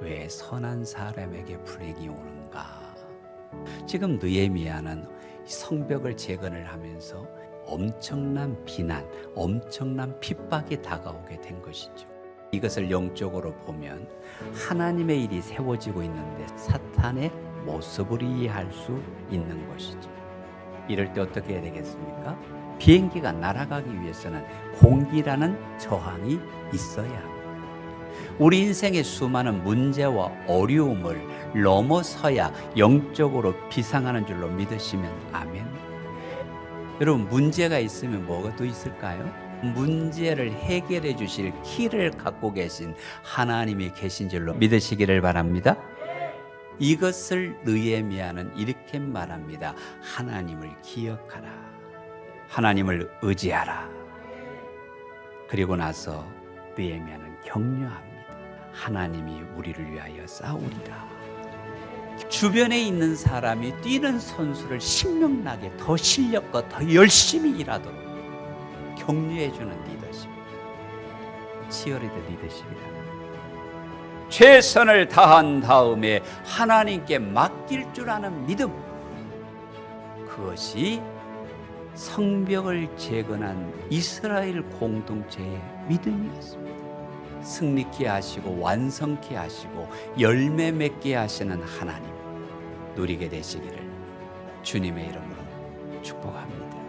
왜 선한 사람에게 불행이 오는가? 지금 느헤미야는 성벽을 재건을 하면서 엄청난 비난, 엄청난 핍박이 다가오게 된 것이죠. 이것을 영적으로 보면 하나님의 일이 세워지고 있는데 사탄의 모습을 이해할 수 있는 것이죠. 이럴 때 어떻게 해야 되겠습니까? 비행기가 날아가기 위해서는 공기라는 저항이 있어야 합니다. 우리 인생의 수많은 문제와 어려움을 넘어서야 영적으로 비상하는 줄로 믿으시면 아멘. 여러분 문제가 있으면 뭐가 또 있을까요? 문제를 해결해 주실 키를 갖고 계신 하나님이 계신 줄로 믿으시기를 바랍니다. 이것을 느헤미야는 이렇게 말합니다. 하나님을 기억하라. 하나님을 의지하라. 그리고 나서 느헤미야는 격려합니다. 하나님이 우리를 위하여 싸우리라. 주변에 있는 사람이 뛰는 선수를 신명나게 더 실력과 더 열심히 일하도록 격려해주는 리더십. 치어리더 리더십이라는 최선을 다한 다음에 하나님께 맡길 줄 아는 믿음. 그것이 성벽을 재건한 이스라엘 공동체의 믿음이었습니다. 승리케 하시고 완성케 하시고 열매 맺게 하시는 하나님 누리게 되시기를 주님의 이름으로 축복합니다.